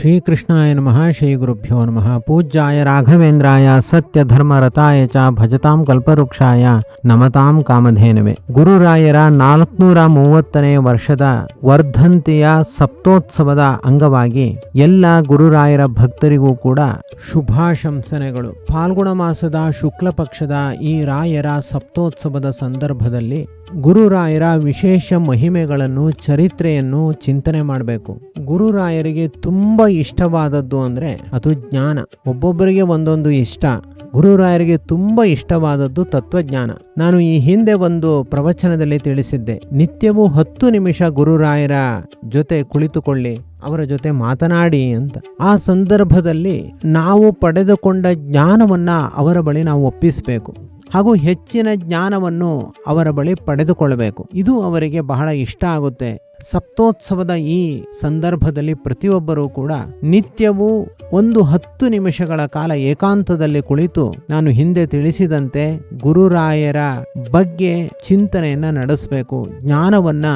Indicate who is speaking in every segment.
Speaker 1: ಶ್ರೀಕೃಷ್ಣಾಯ ನಮಃ, ಶ್ರೀ ಗುರುಭ್ಯೋ ನಮಃ. ಪೂಜ್ಯಾಯ ರಾಘವೇಂದ್ರಾಯ ಸತ್ಯ ಧರ್ಮರತಾಯ ಚ ಭಜತಾಂ ಕಲ್ಪವೃಕ್ಷಾಯ ನಮತಾಂ ಕಾಮಧೇನವೆ. ಗುರುರಾಯರ ನಾಲ್ಕುನೂರ ಮೂವತ್ತನೇ ವರ್ಷದ ವರ್ಧಂತಿಯ ಸಪ್ತೋತ್ಸವದ ಅಂಗವಾಗಿ ಎಲ್ಲ ಗುರುರಾಯರ ಭಕ್ತರಿಗೂ ಕೂಡ ಶುಭಾಶಂಸನೆಗಳು. ಫಾಲ್ಗುಣ ಮಾಸದ ಶುಕ್ಲ ಪಕ್ಷದ ಈ ರಾಯರ ಸಪ್ತೋತ್ಸವದ ಸಂದರ್ಭದಲ್ಲಿ ಗುರುರಾಯರ ವಿಶೇಷ ಮಹಿಮೆಗಳನ್ನು, ಚರಿತ್ರೆಯನ್ನು ಚಿಂತನೆ ಮಾಡಬೇಕು. ಗುರುರಾಯರಿಗೆ ತುಂಬ ಇಷ್ಟವಾದದ್ದು ಅಂದರೆ ಅದು ಜ್ಞಾನ. ಒಬ್ಬೊಬ್ಬರಿಗೆ ಒಂದೊಂದು ಇಷ್ಟ. ಗುರುರಾಯರಿಗೆ ತುಂಬ ಇಷ್ಟವಾದದ್ದು ತತ್ವಜ್ಞಾನ. ನಾನು ಈ ಹಿಂದೆ ಒಂದು ಪ್ರವಚನದಲ್ಲಿ ತಿಳಿಸಿದ್ದೆ. ನಿತ್ಯವೂ ಹತ್ತು ನಿಮಿಷ ಗುರುರಾಯರ ಜೊತೆ ಕುಳಿತುಕೊಳ್ಳಿ, ಅವರ ಜೊತೆ ಮಾತನಾಡಿ ಅಂತ. ಆ ಸಂದರ್ಭದಲ್ಲಿ ನಾವು ಪಡೆದುಕೊಂಡ ಜ್ಞಾನವನ್ನು ಅವರ ಬಳಿ ನಾವು ಒಪ್ಪಿಸಬೇಕು. ಹಾಗೂ ಹೆಚ್ಚಿನ ಜ್ಞಾನವನ್ನು ಅವರ ಬಳಿ ಪಡೆದುಕೊಳ್ಳಬೇಕು. ಇದು ಅವರಿಗೆ ಬಹಳ ಇಷ್ಟ ಆಗುತ್ತೆ. ಸಪ್ತೋತ್ಸವದ ಈ ಸಂದರ್ಭದಲ್ಲಿ ಪ್ರತಿಯೊಬ್ಬರೂ ಕೂಡ ನಿತ್ಯವೂ ಒಂದು ಹತ್ತು ನಿಮಿಷಗಳ ಕಾಲ ಏಕಾಂತದಲ್ಲಿ ಕುಳಿತು ನಾನು ಹಿಂದೆ ತಿಳಿಸಿದಂತೆ ಗುರುರಾಯರ ಬಗ್ಗೆ ಚಿಂತನೆಯನ್ನ ನಡೆಸಬೇಕು. ಜ್ಞಾನವನ್ನ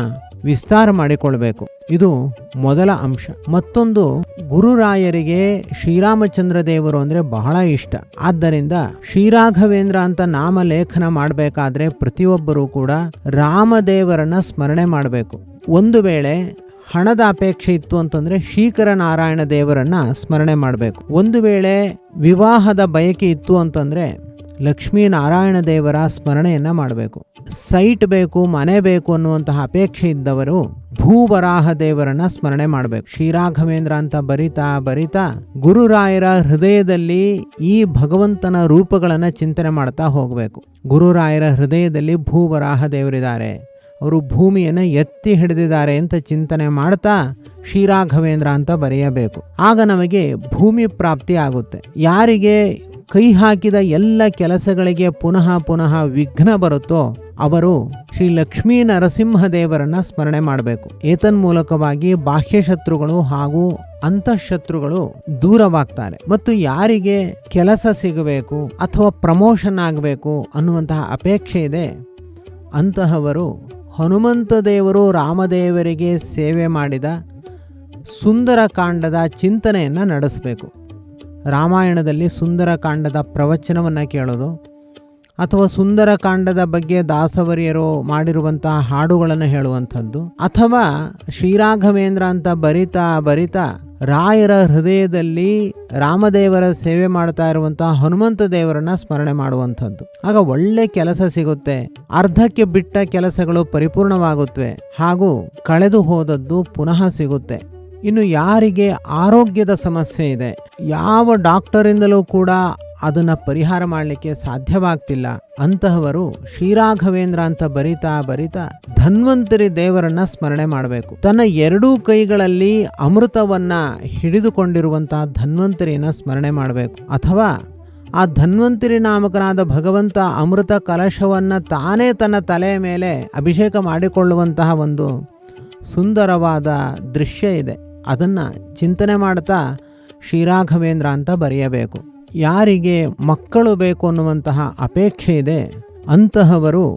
Speaker 1: ವಿಸ್ತಾರ ಮಾಡಿಕೊಳ್ಬೇಕು. ಇದು ಮೊದಲ ಅಂಶ. ಮತ್ತೊಂದು, ಗುರುರಾಯರಿಗೆ ಶ್ರೀರಾಮಚಂದ್ರ ದೇವರು ಅಂದರೆ ಬಹಳ ಇಷ್ಟ. ಆದ್ದರಿಂದ ಶ್ರೀರಾಘವೇಂದ್ರ ಅಂತ ನಾಮಲೇಖನ ಮಾಡಬೇಕಾದ್ರೆ ಪ್ರತಿಯೊಬ್ಬರೂ ಕೂಡ ರಾಮದೇವರನ್ನ ಸ್ಮರಣೆ ಮಾಡಬೇಕು. ಒಂದು ವೇಳೆ ಹಣದ ಅಪೇಕ್ಷೆ ಇತ್ತು ಅಂತಂದ್ರೆ ಶ್ರೀಕರ ನಾರಾಯಣ ದೇವರನ್ನ ಸ್ಮರಣೆ ಮಾಡಬೇಕು. ಒಂದು ವೇಳೆ ವಿವಾಹದ ಬಯಕೆ ಇತ್ತು ಅಂತಂದ್ರೆ ಲಕ್ಷ್ಮೀ ನಾರಾಯಣ ದೇವರ ಸ್ಮರಣೆಯನ್ನು ಮಾಡಬೇಕು. ಸೈಟ್ ಬೇಕು, ಮನೆ ಬೇಕು ಅನ್ನುವಂತಹ ಅಪೇಕ್ಷೆ ಇದ್ದವರು ಭೂವರಾಹ ದೇವರನ್ನ ಸ್ಮರಣೆ ಮಾಡಬೇಕು. ಶ್ರೀರಾಘವೇಂದ್ರ ಅಂತ ಬರಿತಾ ಬರಿತಾ ಗುರುರಾಯರ ಹೃದಯದಲ್ಲಿ ಈ ಭಗವಂತನ ರೂಪಗಳನ್ನು ಚಿಂತನೆ ಮಾಡ್ತಾ ಹೋಗಬೇಕು. ಗುರುರಾಯರ ಹೃದಯದಲ್ಲಿ ಭೂವರಾಹ ದೇವರಿದ್ದಾರೆ. ಅವರು ಭೂಮಿಯನ್ನು ಎತ್ತಿ ಹಿಡಿದಿದ್ದಾರೆ ಅಂತ ಚಿಂತನೆ ಮಾಡ್ತಾ ಶ್ರೀರಾಘವೇಂದ್ರ ಅಂತ ಬರೆಯಬೇಕು. ಆಗ ನಮಗೆ ಭೂಮಿ ಪ್ರಾಪ್ತಿ ಆಗುತ್ತೆ. ಯಾರಿಗೆ ಕೈ ಹಾಕಿದ ಎಲ್ಲ ಕೆಲಸಗಳಿಗೆ ಪುನಃ ಪುನಃ ವಿಘ್ನ ಬರುತ್ತೋ ಅವರು ಶ್ರೀ ಲಕ್ಷ್ಮೀ ನರಸಿಂಹ ದೇವರನ್ನ ಸ್ಮರಣೆ ಮಾಡಬೇಕು. ಏತನ್ಮೂಲಕವಾಗಿ ಬಾಹ್ಯ ಶತ್ರುಗಳು ಹಾಗೂ ಅಂತಃಶತ್ರುಗಳು ದೂರವಾಗ್ತಾರೆ. ಮತ್ತು ಯಾರಿಗೆ ಕೆಲಸ ಸಿಗಬೇಕು ಅಥವಾ ಪ್ರಮೋಷನ್ ಆಗಬೇಕು ಅನ್ನುವಂತಹ ಅಪೇಕ್ಷೆ ಇದೆ, ಅಂತಹವರು ಹನುಮಂತ ದೇವರು ರಾಮದೇವರಿಗೆ ಸೇವೆ ಮಾಡಿದ ಸುಂದರ ಕಾಂಡದ ಚಿಂತನೆಯನ್ನು ನಡೆಸಬೇಕು. ರಾಮಾಯಣದಲ್ಲಿ ಸುಂದರ ಕಾಂಡದ ಪ್ರವಚನವನ್ನು ಕೇಳೋದು ಅಥವಾ ಸುಂದರ ಕಾಂಡದ ಬಗ್ಗೆ ದಾಸವರಿಯರು ಮಾಡಿರುವಂತಹ ಹಾಡುಗಳನ್ನು ಹೇಳುವಂಥದ್ದು. ಅಥವಾ ಶ್ರೀರಾಘವೇಂದ್ರ ಅಂತ ಬರಿತಾ ಬರಿತಾ ರಾಯರ ಹೃದಯದಲ್ಲಿ ರಾಮದೇವರ ಸೇವೆ ಮಾಡ್ತಾ ಇರುವಂತಹ ಹನುಮಂತ ದೇವರನ್ನ ಸ್ಮರಣೆ ಮಾಡುವಂಥದ್ದು. ಆಗ ಒಳ್ಳೆ ಕೆಲಸ ಸಿಗುತ್ತೆ. ಅರ್ಧಕ್ಕೆ ಬಿಟ್ಟ ಕೆಲಸಗಳು ಪರಿಪೂರ್ಣವಾಗುತ್ತವೆ. ಹಾಗೂ ಕಳೆದು ಹೋದದ್ದು ಪುನಃ ಸಿಗುತ್ತೆ. ಇನ್ನು ಯಾರಿಗೆ ಆರೋಗ್ಯದ ಸಮಸ್ಯೆ ಇದೆ, ಯಾವ ಡಾಕ್ಟರಿಂದಲೂ ಕೂಡ ಅದನ್ನ ಪರಿಹಾರ ಮಾಡಲಿಕ್ಕೆ ಸಾಧ್ಯವಾಗ್ತಿಲ್ಲ. ಅಂತಹವರು ಶ್ರೀರಾಘವೇಂದ್ರ ಅಂತ ಬರಿತಾ ಬರಿತಾ ಧನ್ವಂತರಿ ದೇವರನ್ನ ಸ್ಮರಣೆ ಮಾಡಬೇಕು. ತನ್ನ ಎರಡೂ ಕೈಗಳಲ್ಲಿ ಅಮೃತವನ್ನ ಹಿಡಿದುಕೊಂಡಿರುವಂತಹ ಧನ್ವಂತರಿನ ಸ್ಮರಣೆ ಮಾಡಬೇಕು. ಅಥವಾ ಆ ಧನ್ವಂತರಿ ನಾಮಕನಾದ ಭಗವಂತ ಅಮೃತ ಕಲಶವನ್ನ ತಾನೇ ತನ್ನ ತಲೆಯ ಮೇಲೆ ಅಭಿಷೇಕ ಮಾಡಿಕೊಳ್ಳುವಂತಹ ಒಂದು ಸುಂದರವಾದ ದೃಶ್ಯ ಇದೆ. ಅದನ್ನು ಚಿಂತನೆ ಮಾಡ್ತಾ ಶ್ರೀರಾಘವೇಂದ್ರ ಅಂತ ಬರೆಯಬೇಕು. ಯಾರಿಗೆ ಮಕ್ಕಳು ಬೇಕು ಅನ್ನುವಂತಹ ಅಪೇಕ್ಷೆ ಇದೆ, ಅಂತಹವರು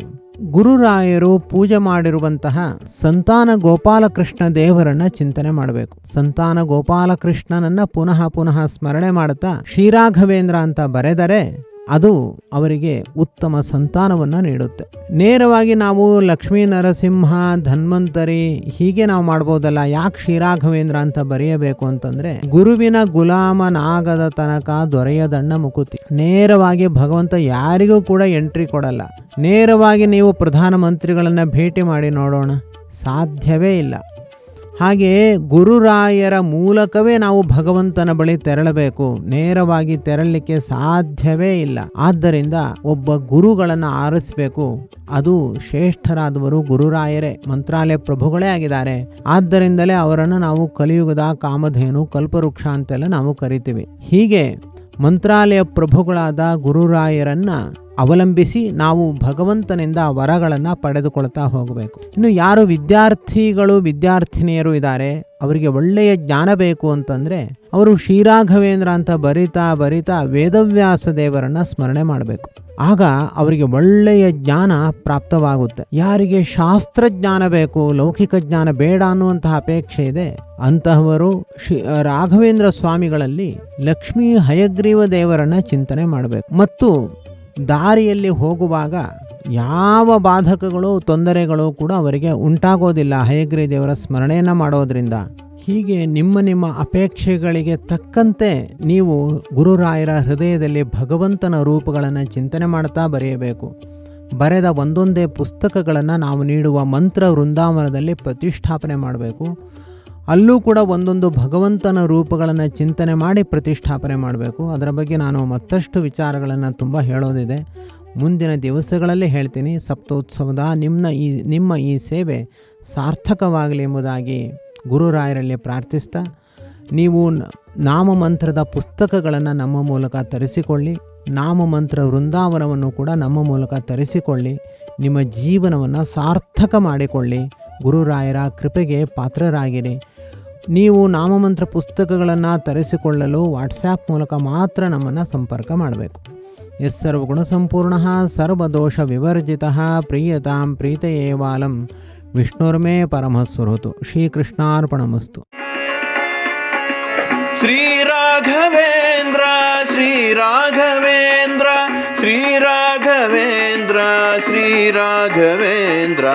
Speaker 1: ಗುರುರಾಯರು ಪೂಜೆ ಮಾಡಿರುವಂತಹ ಸಂತಾನ ಗೋಪಾಲಕೃಷ್ಣ ದೇವರನ್ನ ಚಿಂತನೆ ಮಾಡಬೇಕು. ಸಂತಾನ ಗೋಪಾಲಕೃಷ್ಣನನ್ನ ಪುನಃ ಪುನಃ ಸ್ಮರಣೆ ಮಾಡುತ್ತಾ ಶ್ರೀರಾಘವೇಂದ್ರ ಅಂತ ಬರೆದರೆ ಅದು ಅವರಿಗೆ ಉತ್ತಮ ಸಂತಾನವನ್ನು ನೀಡುತ್ತೆ. ನೇರವಾಗಿ ನಾವು ಲಕ್ಷ್ಮೀ ನರಸಿಂಹ, ಧನ್ವಂತರಿ ಹೀಗೆ ನಾವು ಮಾಡ್ಬೋದಲ್ಲ, ಯಾಕೆ ಶ್ರೀರಾಘವೇಂದ್ರ ಅಂತ ಬರೆಯಬೇಕು ಅಂತಂದ್ರೆ, ಗುರುವಿನ ಗುಲಾಮನಾಗದ ತನಕ ದೊರೆಯದಣ್ಣ ಮುಕುತಿ. ನೇರವಾಗಿ ಭಗವಂತ ಯಾರಿಗೂ ಕೂಡ ಎಂಟ್ರಿ ಕೊಡಲ್ಲ. ನೇರವಾಗಿ ನೀವು ಪ್ರಧಾನಮಂತ್ರಿಗಳನ್ನು ಭೇಟಿ ಮಾಡಿ ನೋಡೋಣ. ಸಾಧ್ಯವೇ ಇಲ್ಲ. ಹಾಗೆ ಗುರುರಾಯರ ಮೂಲಕವೇ ನಾವು ಭಗವಂತನ ಬಳಿ ತೆರಳಬೇಕು. ನೇರವಾಗಿ ತೆರಳಲಿಕ್ಕೆ ಸಾಧ್ಯವೇ ಇಲ್ಲ. ಆದ್ದರಿಂದ ಒಬ್ಬ ಗುರುಗಳನ್ನು ಆರಿಸಬೇಕು. ಅದು ಶ್ರೇಷ್ಠರಾದವರು ಗುರುರಾಯರೇ, ಮಂತ್ರಾಲಯ ಪ್ರಭುಗಳೇ ಆಗಿದ್ದಾರೆ. ಆದ್ದರಿಂದಲೇ ಅವರನ್ನು ನಾವು ಕಲಿಯುಗದ ಕಾಮಧೇನು, ಕಲ್ಪವೃಕ್ಷ ಅಂತೆಲ್ಲ ನಾವು ಕರಿತೀವಿ. ಹೀಗೆ ಮಂತ್ರಾಲಯ ಪ್ರಭುಗಳಾದ ಗುರುರಾಯರನ್ನ ಅವಲಂಬಿಸಿ ನಾವು ಭಗವಂತನಿಂದ ವರಗಳನ್ನು ಪಡೆದುಕೊಳ್ತಾ ಹೋಗಬೇಕು. ಇನ್ನು ಯಾರು ವಿದ್ಯಾರ್ಥಿಗಳು, ವಿದ್ಯಾರ್ಥಿನಿಯರು ಇದ್ದಾರೆ, ಅವರಿಗೆ ಒಳ್ಳೆಯ ಜ್ಞಾನ ಬೇಕು ಅಂತಂದರೆ ಅವರು ಶ್ರೀರಾಘವೇಂದ್ರ ಅಂತ ಬರಿತಾ ಬರಿತಾ ವೇದವ್ಯಾಸ ದೇವರನ್ನು ಸ್ಮರಣೆ ಮಾಡಬೇಕು. ಆಗ ಅವರಿಗೆ ಒಳ್ಳೆಯ ಜ್ಞಾನ ಪ್ರಾಪ್ತವಾಗುತ್ತೆ. ಯಾರಿಗೆ ಶಾಸ್ತ್ರಜ್ಞಾನ ಬೇಕು, ಲೌಕಿಕ ಜ್ಞಾನ ಬೇಡ ಅನ್ನುವಂತಹ ಅಪೇಕ್ಷೆ ಇದೆ, ಅಂತಹವರು ಶ್ರೀ ರಾಘವೇಂದ್ರ ಸ್ವಾಮಿಗಳಲ್ಲಿ ಲಕ್ಷ್ಮೀ ಹಯಗ್ರೀವ ದೇವರನ್ನ ಚಿಂತನೆ ಮಾಡಬೇಕು. ಮತ್ತು ದಾರಿಯಲ್ಲಿ ಹೋಗುವಾಗ ಯಾವ ಬಾಧಕಗಳು, ತೊಂದರೆಗಳು ಕೂಡ ಅವರಿಗೆ ಉಂಟಾಗೋದಿಲ್ಲ. ಹಯಗ್ರೀ ದೇವರ ಸ್ಮರಣೆಯನ್ನು ಮಾಡೋದರಿಂದ. ಹೀಗೆ ನಿಮ್ಮ ನಿಮ್ಮ ಅಪೇಕ್ಷೆಗಳಿಗೆ ತಕ್ಕಂತೆ ನೀವು ಗುರುರಾಯರ ಹೃದಯದಲ್ಲಿ ಭಗವಂತನ ರೂಪಗಳನ್ನು ಚಿಂತನೆ ಮಾಡ್ತಾ ಬರೆಯಬೇಕು. ಬರೆದ ಒಂದೊಂದೇ ಪುಸ್ತಕಗಳನ್ನು ನಾವು ನೀಡುವ ಮಂತ್ರ ವೃಂದಾವನದಲ್ಲಿ ಪ್ರತಿಷ್ಠಾಪನೆ ಮಾಡಬೇಕು. ಅಲ್ಲೂ ಕೂಡ ಒಂದೊಂದು ಭಗವಂತನ ರೂಪಗಳನ್ನು ಚಿಂತನೆ ಮಾಡಿ ಪ್ರತಿಷ್ಠಾಪನೆ ಮಾಡಬೇಕು. ಅದರ ಬಗ್ಗೆ ನಾನು ಮತ್ತಷ್ಟು ವಿಚಾರಗಳನ್ನು ತುಂಬ ಹೇಳೋದಿದೆ. ಮುಂದಿನ ದಿವಸಗಳಲ್ಲಿ ಹೇಳ್ತೀನಿ. ಸಪ್ತೋತ್ಸವದ ನಿಮ್ಮ ಈ ನಿಮ್ಮ ಈ ಸೇವೆ ಸಾರ್ಥಕವಾಗಲಿ ಎಂಬುದಾಗಿ ಗುರುರಾಯರಲ್ಲಿ ಪ್ರಾರ್ಥಿಸ್ತಾ, ನೀವು ನಾಮಮಂತ್ರದ ಪುಸ್ತಕಗಳನ್ನು ನಮ್ಮ ಮೂಲಕ ತರಿಸಿಕೊಳ್ಳಿ. ನಾಮಮಂತ್ರ ವೃಂದಾವನವನ್ನು ಕೂಡ ನಮ್ಮ ಮೂಲಕ ತರಿಸಿಕೊಳ್ಳಿ. ನಿಮ್ಮ ಜೀವನವನ್ನು ಸಾರ್ಥಕ ಮಾಡಿಕೊಳ್ಳಿ. ಗುರುರಾಯರ ಕೃಪೆಗೆ ಪಾತ್ರರಾಗಿರಿ. ನೀವು ನಾಮಮಂತ್ರ ಪುಸ್ತಕಗಳನ್ನು ತರಿಸಿಕೊಳ್ಳಲು ವಾಟ್ಸ್ಯಾಪ್ ಮೂಲಕ ಮಾತ್ರ ನಮ್ಮನ್ನು ಸಂಪರ್ಕ ಮಾಡಬೇಕು ಎಸ್ ಸರ್ವಗುಣ ಸಂಪೂರ್ಣ ಸರ್ವದೋಷ ವಿವರ್ಜಿತ ಪ್ರಿಯತಾಂ ಪ್ರೀತಯೇ ವಾಲಂ ವಿಷ್ಣುರ್ಮೇ ಪರಮಸ್ವರುತು ಶ್ರೀಕೃಷ್ಣಾರ್ಪಣಮಸ್ತು
Speaker 2: ಶ್ರೀರಾಘವೇಂದ್ರ ಶ್ರೀರಾಘವೇಂದ್ರ ಶ್ರೀರಾಘವೇಂದ್ರ ಶ್ರೀರಾಘವೇಂದ್ರ